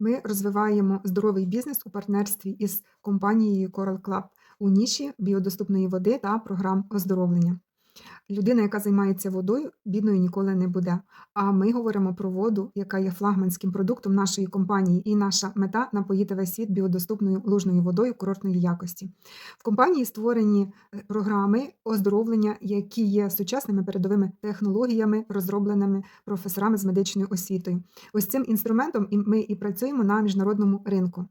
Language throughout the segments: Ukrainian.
Ми розвиваємо здоровий бізнес у партнерстві із компанією Coral Club у ніші біодоступної води та програм оздоровлення. Людина, яка займається водою, бідною ніколи не буде. А ми говоримо про воду, яка є флагманським продуктом нашої компанії, і наша мета напоїти весь світ біодоступною лужною водою курортної якості. В компанії створені е, програми оздоровлення, які є сучасними передовими технологіями, розробленими професорами з медичною освітою. Ось цим інструментом ми і працюємо на міжнародному ринку.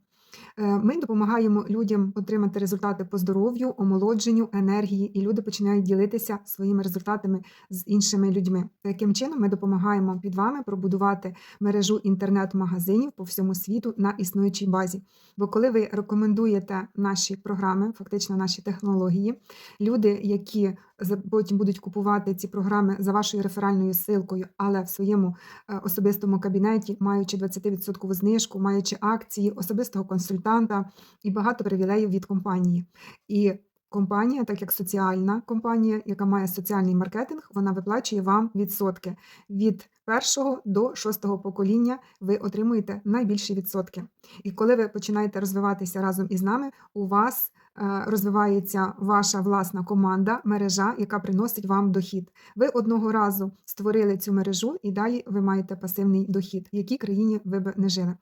Е, Ми допомагаємо людям отримати результати по здоров'ю, омолодженню, енергії, і люди починають ділитися своїми результатами з іншими людьми. Таким чином, ми допомагаємо під вами пробудувати мережу інтернет-магазинів по всьому світу на існуючій базі. Бо коли ви рекомендуєте наші програми, фактично наші технології, люди, які потім будуть купувати ці програми за вашою реферальною ссылкою, але в своєму е, особистому кабінеті, маючи 20% знижку, маючи акції, особистого консультанта і багато привілеїв від компанії. І компанія, так як соціальна компанія, яка має соціальний маркетинг, вона виплачує вам відсотки. Від першого до шостого покоління ви отримуєте найбільші відсотки. І коли ви починаєте розвиватися разом із нами, у вас розвивається ваша власна команда, мережа, яка приносить вам дохід. Ви одного разу створили цю мережу, і далі ви маєте пасивний дохід, в якій країні ви б не жили.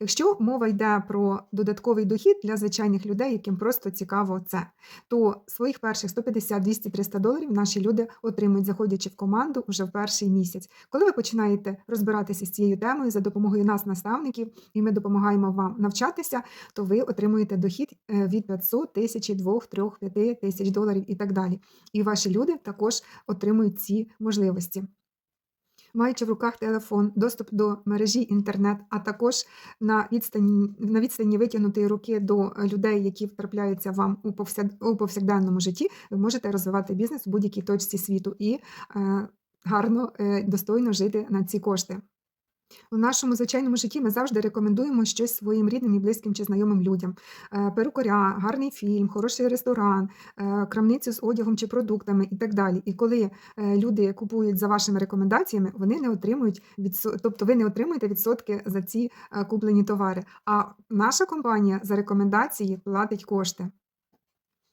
Якщо мова йде про додатковий дохід для звичайних людей, яким просто цікаво це, то своїх перших 150, 200, 300 доларів наші люди отримують, заходячи в команду вже в перший місяць. Коли ви починаєте розбиратися з цією темою за допомогою нас, наставників, і ми допомагаємо вам навчатися, то ви отримуєте дохід е, від 500 тисяч, 2, 3, 5 тисяч доларів і так далі. І ваші люди також отримують ці можливості. Маючи в руках телефон, доступ до мережі інтернет, а також на відстані, на відстані витягнутої руки до людей, які втрапляються вам у, у повсякденному житті, ви можете розвивати бізнес у будь-якій точці світу і е, гарно, е, достойно жити на ці кошти. У нашому звичайному житті ми завжди рекомендуємо щось своїм рідним і близьким чи знайомим людям: Е, перукаря, гарний фільм, хороший ресторан, е, крамницю з одягом чи продуктами і так далі. І коли е, люди купують за вашими рекомендаціями, вони не отримують відсо... тобто ви не отримуєте відсотки за ці куплені товари. А наша компанія за рекомендації платить кошти.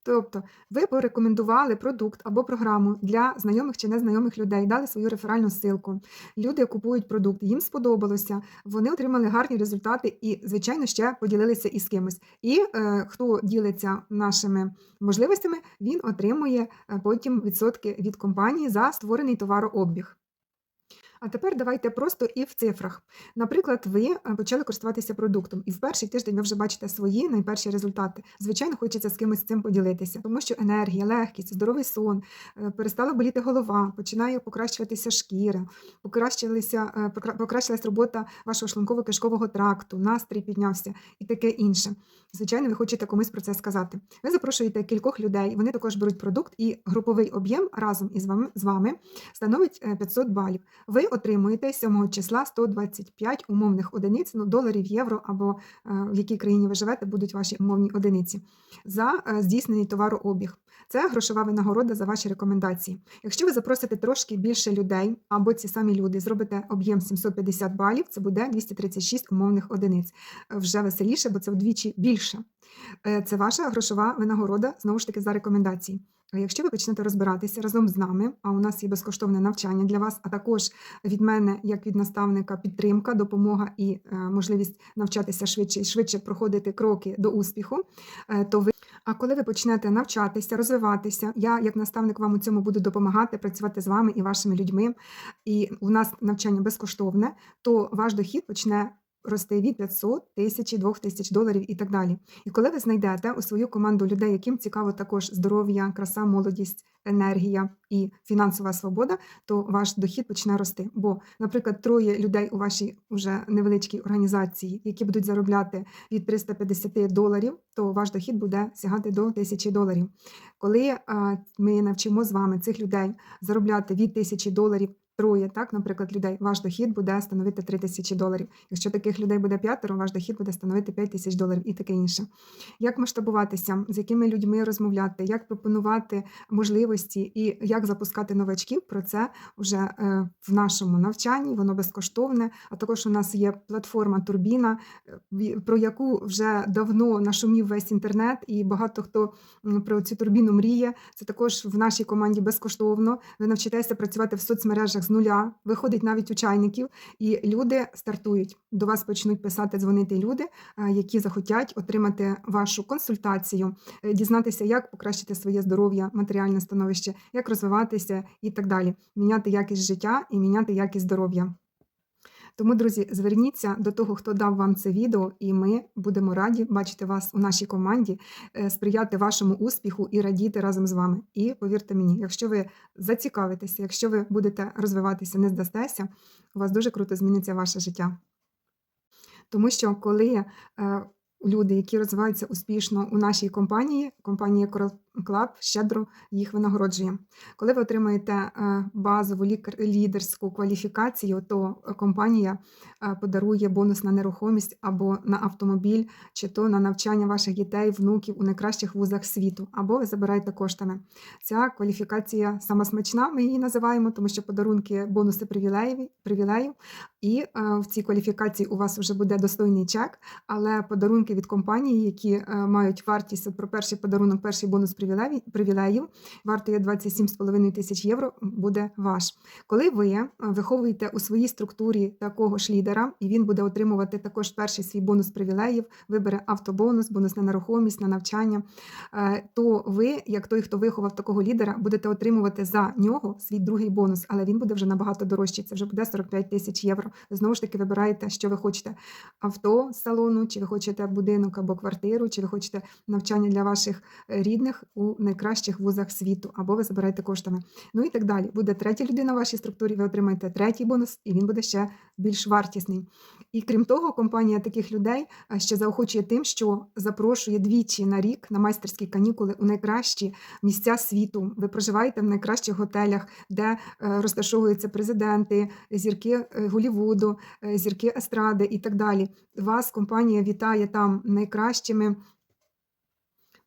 Тобто ви порекомендували продукт або програму для знайомих чи незнайомих людей, дали свою реферальну ссылку. Люди купують продукт, їм сподобалося, вони отримали гарні результати і, звичайно, ще поділилися із кимось. І е, хто ділиться нашими можливостями, він отримує е, потім відсотки від компанії за створений товарообіг. А тепер давайте просто і в цифрах. Наприклад, ви е, почали користуватися продуктом, і в перший тиждень ви вже бачите свої найперші результати. Звичайно, хочеться з кимось цим поділитися, тому що енергія, легкість, здоровий сон, е, перестала боліти голова, починає покращуватися шкіра, покращилася, е, покращилась робота вашого шлунково-кишкового тракту, настрій піднявся і таке інше. Звичайно, ви хочете комусь про це сказати. Ви запрошуєте кількох людей, вони також беруть продукт, і груповий об'єм разом із вами, з вами становить е, 500 балів. Ви отримуєте 7 числа 125 умовних одиниць, ну, доларів, євро або е, в якій країні ви живете, будуть ваші умовні одиниці за е, здійснений товарообіг. Це грошова винагорода за ваші рекомендації. Якщо ви запросите трошки більше людей, або ці самі люди зробите об'єм 750 балів, це буде 236 умовних одиниць. Вже веселіше, бо це вдвічі більше. Е, Це ваша грошова винагорода знову ж таки за рекомендації. Якщо ви почнете розбиратися разом з нами, а у нас є безкоштовне навчання для вас, а також від мене, як від наставника, підтримка, допомога і е, можливість навчатися швидше і швидше проходити кроки до успіху, е, то ви. А коли ви почнете навчатися, розвиватися, я як наставник вам у цьому буду допомагати, працювати з вами і вашими людьми, і у нас навчання безкоштовне, то ваш дохід почне рости від 500, тисячі, 2000 доларів і так далі. І коли ви знайдете у свою команду людей, яким цікаво також здоров'я, краса, молодість, енергія і фінансова свобода, то ваш дохід почне рости. Бо, наприклад, троє людей у вашій вже невеличкій організації, які будуть заробляти від 350 доларів, то ваш дохід буде сягати до 1000 доларів. Коли ми навчимо з вами цих людей заробляти від 1000 доларів троє, так, наприклад, людей, ваш дохід буде становити 3 тисячі доларів. Якщо таких людей буде п'ятеро, ваш дохід буде становити 5 тисяч доларів і таке інше. Як масштабуватися, з якими людьми розмовляти, як пропонувати можливості і як запускати новачків, про це вже е, в нашому навчанні, воно безкоштовне. А також у нас є платформа Турбіна, е, про яку вже давно нашумів весь інтернет, і багато хто про цю турбіну мріє. Це також в нашій команді безкоштовно. Ви навчитеся працювати в соцмережах з нуля, виходить навіть у чайників, і люди стартують. До вас почнуть писати, дзвонити люди, е, які захотять отримати вашу консультацію, е, дізнатися, як покращити своє здоров'я, матеріальне становище, як розвиватися і так далі, міняти якість життя і міняти якість здоров'я. Тому, друзі, зверніться до того, хто дав вам це відео, і ми будемо раді бачити вас у нашій команді, е, сприяти вашому успіху і радіти разом з вами. І повірте мені, якщо ви зацікавитеся, якщо ви будете розвиватися, не здастеся, у вас дуже круто зміниться ваше життя. Тому що коли е, люди, які розвиваються успішно у нашій компанії, компанія Coral Club щедро їх винагороджує. Коли ви отримаєте е, базову лідерську кваліфікацію, то компанія е, подарує бонус на нерухомість або на автомобіль, чи то на навчання ваших дітей, внуків у найкращих вузах світу, або ви забираєте коштами. Ця кваліфікація сама смачна, ми її називаємо, тому що подарунки, бонуси привілеїв, привілеїв. І е, в цій кваліфікації у вас вже буде достойний чек, але подарунки від компанії, які е, мають вартість от про перший подарунок, перший бонус привілеїв, привілеїв вартує 27,5 тисяч євро, буде ваш. Коли ви е, виховуєте у своїй структурі такого ж лідера, і він буде отримувати також перший свій бонус привілеїв, вибере автобонус, бонус на нерухомість, на навчання, то ви, як той, хто виховав такого лідера, будете отримувати за нього свій другий бонус, але він буде вже набагато дорожчий. Це вже буде 45 тисяч євро. Знову ж таки вибираєте, що ви хочете: авто з салону, чи ви хочете будинок або квартиру, чи ви хочете навчання для ваших е, рідних у найкращих вузах світу, або ви забираєте коштами. Ну і так далі. Буде третя людина в вашій структурі, ви отримаєте третій бонус, і він буде ще більш вартісний. І крім того, компанія таких людей е, ще заохочує тим, що запрошує двічі на рік на майстерські канікули у найкращі місця світу. Ви проживаєте в найкращих готелях, де е, розташовуються президенти, зірки е, Голівуду, зірки естради і так далі. Вас компанія вітає там найкращими.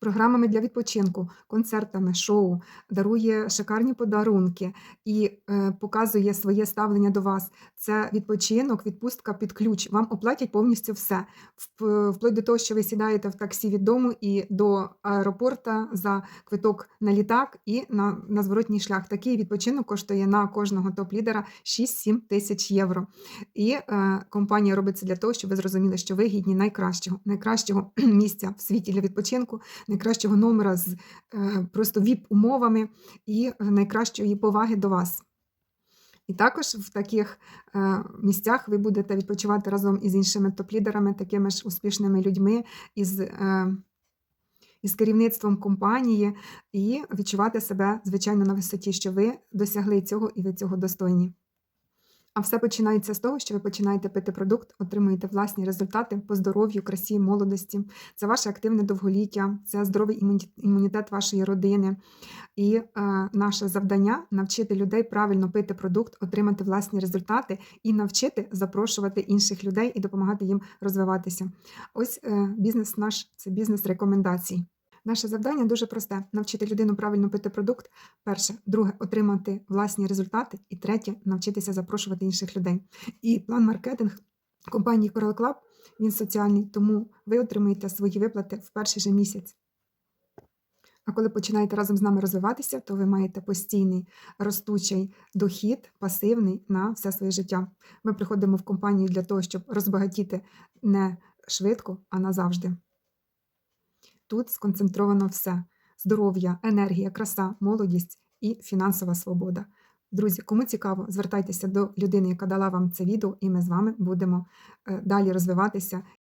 Програмами для відпочинку, концертами, шоу, дарує шикарні подарунки і е, показує своє ставлення до вас. Це відпочинок, відпустка під ключ. Вам оплатять повністю все. Вп- Вплоть до того, що ви сідаєте в таксі від дому і до аеропорта за квиток на літак і на, на зворотній шлях. Такий відпочинок коштує на кожного топ-лідера 6-7 тисяч євро. І е, компанія робить це для того, щоб ви зрозуміли, що ви гідні найкращого, найкращого місця в світі для відпочинку, найкращого номера з е, просто віп-умовами і найкращої поваги до вас. І також в таких е, місцях ви будете відпочивати разом із іншими топ-лідерами, такими ж успішними людьми, із, е, із керівництвом компанії, і відчувати себе, звичайно, на висоті, що ви досягли цього і ви цього достойні. А все починається з того, що ви починаєте пити продукт, отримуєте власні результати по здоров'ю, красі, молодості. Це ваше активне довголіття, це здоровий імунітет вашої родини. І е, наше завдання навчити людей правильно пити продукт, отримати власні результати і навчити запрошувати інших людей і допомагати їм розвиватися. Ось е, бізнес наш це бізнес рекомендацій. Наше завдання дуже просте: навчити людину правильно пити продукт. Перше, друге, отримати власні результати, і третє навчитися запрошувати інших людей. І план маркетинг компанії Coral Club, він соціальний, тому ви отримаєте свої виплати в перший же місяць. А коли починаєте разом з нами розвиватися, то ви маєте постійний ростучий дохід, пасивний на все своє життя. Ми приходимо в компанію для того, щоб розбагатіти не швидко, а назавжди. Тут сконцентровано все: здоров'я, енергія, краса, молодість і фінансова свобода. Друзі, кому цікаво, звертайтеся до людини, яка дала вам це відео, і ми з вами будемо е, далі розвиватися